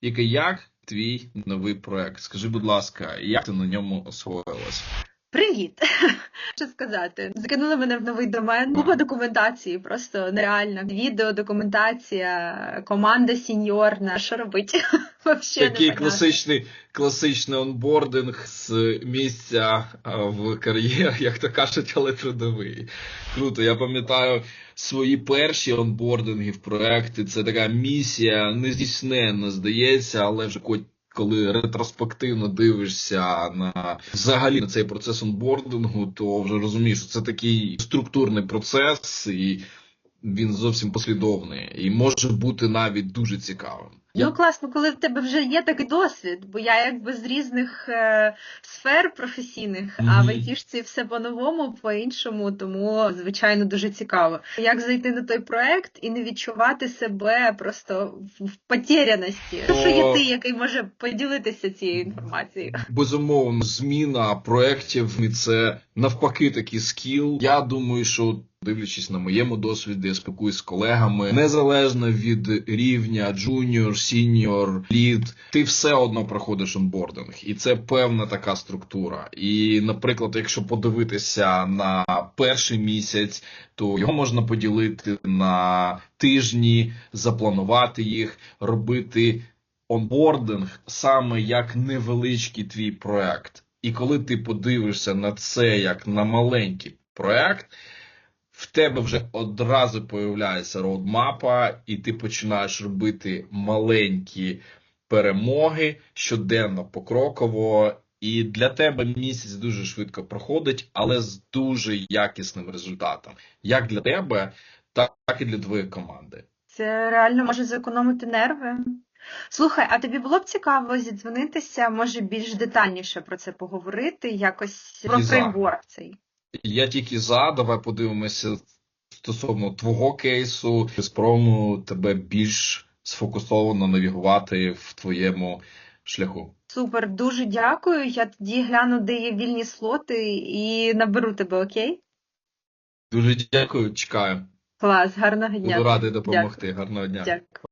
який як твій новий проект? Скажи, будь ласка, як ти на ньому освоїлась? Привіт! Що сказати? Закинули мене в новий домен. Купа документації, просто нереальна. Відео, документація, команда сіньорна. Що робити? Вообще Такий класичний, класичний онбординг з місця в кар'єрі, як то кажуть, але трудовий. Круто. Я пам'ятаю свої перші онбординги в проекти. Це така місія нездійсненна, здається, але вже коли ретроспективно дивишся на взагалі на цей процес онбордингу, то вже розумієш, що це такий структурний процес, і він зовсім послідовний, і може бути навіть дуже цікавим. Ну класно, коли в тебе вже є такий досвід, бо я якби з різних е, сфер професійних, а Мгм. в айтішці все по-новому, по-іншому, тому звичайно дуже цікаво. Як зайти на той проект і не відчувати себе просто в, потеряності. Що є ти, який може поділитися цією інформацією? Безумовно, зміна проєктів і це навпаки такий скіл. Я думаю, що дивлячись на моєму досвіді, я спілкуюсь з колегами, незалежно від рівня джуніор, сіньор, лід, ти все одно проходиш онбординг, і це певна така структура. І, наприклад, якщо подивитися на перший місяць, то його можна поділити на тижні, запланувати їх, робити онбординг саме як невеличкий твій проект. І коли ти подивишся на це як на маленький проект, в тебе вже одразу появляється роудмапа, і ти починаєш робити маленькі перемоги щоденно, покроково. І для тебе місяць дуже швидко проходить, але з дуже якісним результатом. Як для тебе, так і для твоєї команди. Це реально може зекономити нерви. Слухай, а тобі було б цікаво зідзвонитися, може більш детальніше про це поговорити, якось про фреймворк цей. Я тільки за, давай подивимося стосовно твого кейсу, спробуємо тебе більш сфокусовано навігувати в твоєму шляху. Супер, дуже дякую. Я тоді гляну, де є вільні слоти, і наберу тебе, окей? Дуже дякую, чекаю. Клас, гарного дня. Буду радий допомогти. Гарного дня. Дякую.